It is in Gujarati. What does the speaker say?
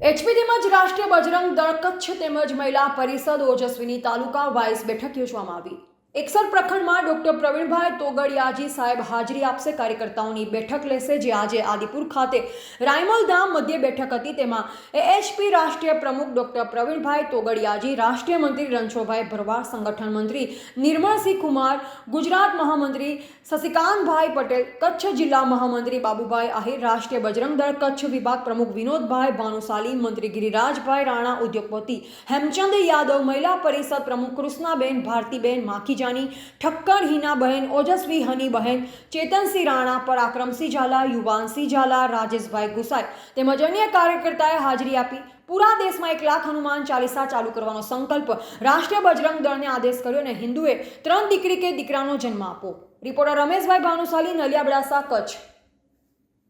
એચપી તેમજ રાષ્ટ્રીય બજરંગ દળ કચ્છ તેમજ મહિલા પરિષદ ઓજસ્વીની તાલુકા વાઇઝ બેઠક યોજવામાં આવી. એકસર પ્રખંડમાં ડોક્ટર પ્રવીણભાઈ તોગડિયાજી સાહેબ હાજરી આપશે, કાર્યકર્તાઓની બેઠક લેશે, જે આજે આદિપુર ખાતે રાયમલ ધામ મધ્ય બેઠક હતી. તેમાં એએચપી રાષ્ટ્રીય પ્રમુખ ડોક્ટર પ્રવીણભાઈ તોગડિયાજી રાષ્ટ્રીય મંત્રી રણછોડભાઈ ભરવાડ, સંગઠન મંત્રી નિર્મળસિંહ કુમાર, ગુજરાત મહામંત્રી શશિકાંતભાઈ પટેલ, કચ્છ જિલ્લા મહામંત્રી બાબુભાઈ આહિર, રાષ્ટ્રીય બજરંગ દળ કચ્છ વિભાગ પ્રમુખ વિનોદભાઈ ભાનુશાલી, મંત્રી ગિરિરાજભાઈ રાણા ઉદ્યોગપતિ હેમચંદ યાદવ, મહિલા પરિષદ પ્રમુખ કૃષ્ણાબેન, ભારતીબેન માખીજાની ઠક્કર હિનાબહેન ઓજસ્વી હનીબહેન ચેતનસિંહ રાણા પરાક્રમસિંહ ઝાલા, યુવાનસિંહ ઝાલા, રાજેશભાઈ ગુસાઈ તેમજ અન્ય કાર્યકર્તાએ હાજરી આપી. પૂરા દેશમાં એક લાખ હનુમાન ચાલીસા ચાલુ કરવાનો સંકલ્પ રાષ્ટ્રીય બજરંગ દળને આદેશ કર્યો અને હિન્દુએ ત્રણ દીકરી કે દીકરાનો જન્મ આપો રિપોર્ટર રમેશભાઈ ભાનુશાલી નલિયાબડાસા કચ્છ.